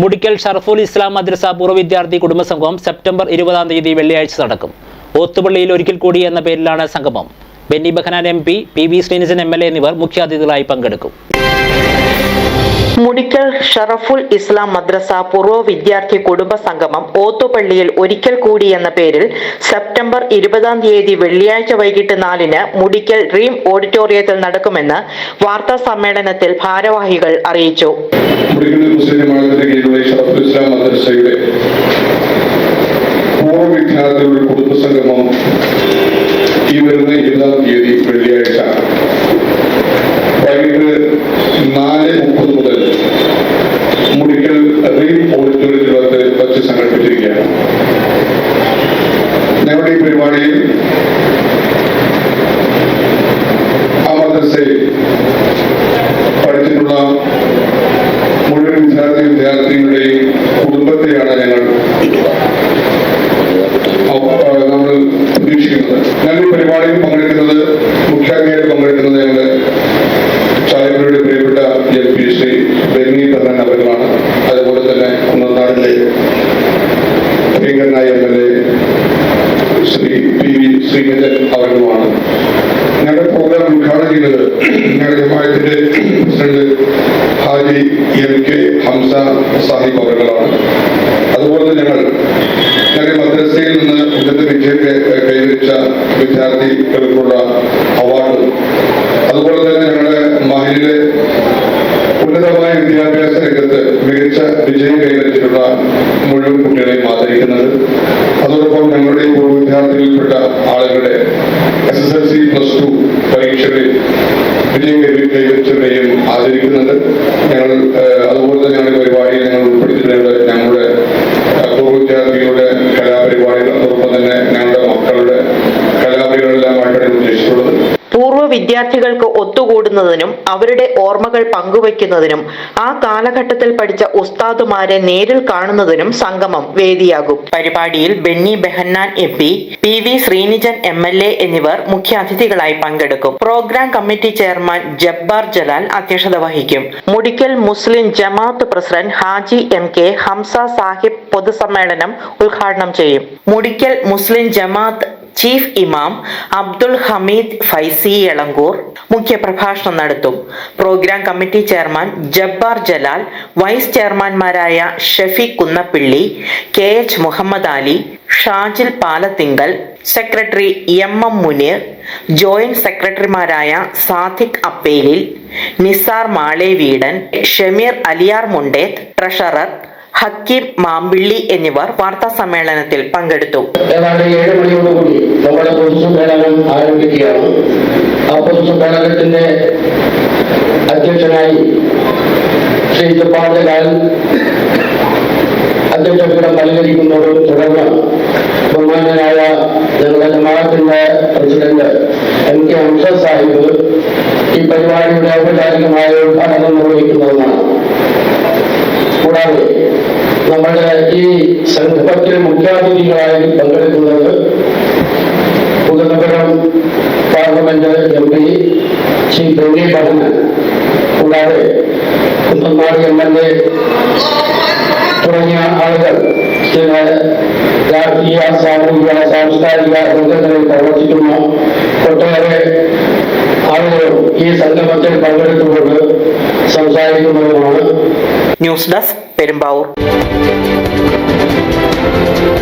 മുടിക്കൽ ഷർഫുൽ ഇസ്ലാം മദ്രസ പൂർവ വിദ്യാർത്ഥി കുടുംബസംഗമം സെപ്റ്റംബർ ഇരുപതാം തീയതി വെള്ളിയാഴ്ച നടക്കും. ഓത്തുപള്ളിയിൽ ഒരിക്കൽ കൂടി എന്ന പേരിലാണ് സംഗമം. Benny Behanan M P P V Sreenijan M L A എന്നിവർ മുഖ്യാതിഥികളായി പങ്കെടുക്കും. മുടിക്കൽ ഷറഫുൽ ഇസ്ലാം മദ്രസ പൂർവ വിദ്യാർത്ഥി കുടുംബ സംഗമം ഓത്തുപള്ളിയിൽ ഒരിക്കൽ കൂടി എന്ന പേരിൽ സെപ്റ്റംബർ ഇരുപതാം തീയതി വെള്ളിയാഴ്ച വൈകിട്ട് നാലിന് മുടിക്കൽ ഡ്രീം ഓഡിറ്റോറിയത്തിൽ നടക്കുമെന്ന് വാർത്താ സമ്മേളനത്തിൽ ഭാരവാഹികൾ അറിയിച്ചു. ഈ വരുന്ന ഇരുപതാം തീയതി വെള്ളിയാഴ്ച വൈകിട്ട് നാല് മുപ്പത് മുതൽ മുടിക്കൽ റീം ഓഡിറ്റോറിയത്തിൽ വന്ന് വച്ച് സംഘടിപ്പിച്ചിരിക്കുകയാണ് ഞങ്ങളുടെ ഈ പരിപാടിയിൽ ആ മദ്രസയിൽ പഠിച്ചിട്ടുള്ള മുഴുവൻ വിദ്യാർത്ഥി വിദ്യാർത്ഥികളുടെയും കുടുംബത്തെയാണ് ഞങ്ങൾ നമ്മൾ പ്രതീക്ഷിക്കുന്നത്. ഞങ്ങൾ പരിപാടിയിൽ പങ്കെടുക്കുന്നത് മുഖ്യാതിഥിയായിട്ട് പങ്കെടുക്കുന്നത് ഞങ്ങളുടെ ചാലക്കുടിയുടെ പ്രിയപ്പെട്ട എൽ പി ശ്രീ ബെന്നി പ്രധാൻ അവരുമാണ് അതുപോലെ തന്നെ കുന്നനാടിലെ പ്രിയങ്കരനായ M L A Shri P V Srinidhan അവരുമാണ് ഞങ്ങളുടെ പ്രോഗ്രാം ഉദ്ഘാടനം ചെയ്യുന്നത് ഞങ്ങളുടെ ജമാഅത്തിന്റെ president Haji M K Hamza Sahib അവരുകളാണ് അതുപോലെ ഞങ്ങൾ ഞങ്ങൾ മദ്രസയിൽ നിന്ന് ഉന്നത വിജയം കൈവരിച്ച വിദ്യാർത്ഥികൾക്കുള്ള അവാർഡ് അതുപോലെ തന്നെ ഞങ്ങളുടെ മഹിലെ ഉന്നതമായ വിദ്യാഭ്യാസ രംഗത്ത് മികച്ച വിജയം കൈവരിച്ചിട്ടുള്ള മുഴുവൻ കുട്ടികളെയും ആദരിക്കുന്നത്. അതോടൊപ്പം ഞങ്ങളുടെ പൂർവ വിദ്യാർത്ഥികളിൽപ്പെട്ട ആളുകളുടെ S S L C plus two പരീക്ഷകളിൽ വിജയം കൈവരി- കൈവരിച്ചവരെയും ആദരിക്കുന്നുണ്ട് ഞങ്ങൾ ഏഹ്, പൂർവ വിദ്യാർത്ഥികൾക്ക് ഒത്തുകൂടുന്നതിനും അവരുടെ ഓർമ്മകൾ പങ്കുവയ്ക്കുന്നതിനും ആ കാലഘട്ടത്തിൽ പഠിച്ച ഉസ്താദുമാരെ നേരിൽ കാണുന്നതിനും സംഗമം വേദിയാകും. പരിപാടിയിൽ Benny Behanan M P P V Srinijan M L A എന്നിവർ മുഖ്യാതിഥികളായി പങ്കെടുക്കും. Programme committee chairman Jabbar Jalal അധ്യക്ഷത വഹിക്കും. Mudikkal Muslim Jamaat president Haji M K Hamza Sahib പൊതുസമ്മേളനം ഉദ്ഘാടനം ചെയ്യും. മുടിക്കൽ മുസ്ലിം ജമാഅത്ത് ചീഫ് ഇമാം അബ്ദുൾ ഹമീദ് ഫൈസി എളങ്കൂർ മുഖ്യപ്രഭാഷണം നടത്തും. Programme committee chairman Jabbar Jalal vice ചെയർമാൻമാരായ Shefi Kunnappilly K H Muhammad Ali Shajil Palathingal secretary M M Muneer joint സെക്രട്ടറിമാരായ Sadiq Appelil Nisar മാളേ Veedan Shameer Aliyar Mundeth treasurer Hakeem Mampilly എന്നിവർ വാർത്താ സമ്മേളനത്തിൽ പങ്കെടുത്തു. നമ്മുടെ അധ്യക്ഷനായി ശ്രീ ജപ്പാൻലാൽ അധ്യക്ഷപീഠം അലങ്കരിക്കുന്നതോട് തുടർന്ന് ബഹുമാനായ ഞങ്ങളുടെ പ്രസിഡന്റ് എം കെ സാഹിബ് ഈ പരിപാടിയുടെ ഔപചാരികമായ ഉദ്ഘാടനം നിർവഹിക്കുന്നതാണ് കൂടാതെ ഈ സംഘത്തിലെ മുഖ്യാതിഥികളായി പങ്കെടുക്കുന്നത് Puthunagaram parliament M P Shri Benny Behanan കൂടാതെ കുന്നനാട് എം എൽ എ തുടങ്ങിയ ആളുകൾ ചില രാഷ്ട്രീയ സാമൂഹിക സാംസ്കാരിക രംഗങ്ങളിൽ പ്രവർത്തിക്കുന്ന. ഒട്ടേറെ ആളുകളും ഈ സംഗമത്തിൽ പങ്കെടുത്തുകൊണ്ട് സംസാരിക്കുന്നതുമാണ്. News desk Perumbavoor. Thank you.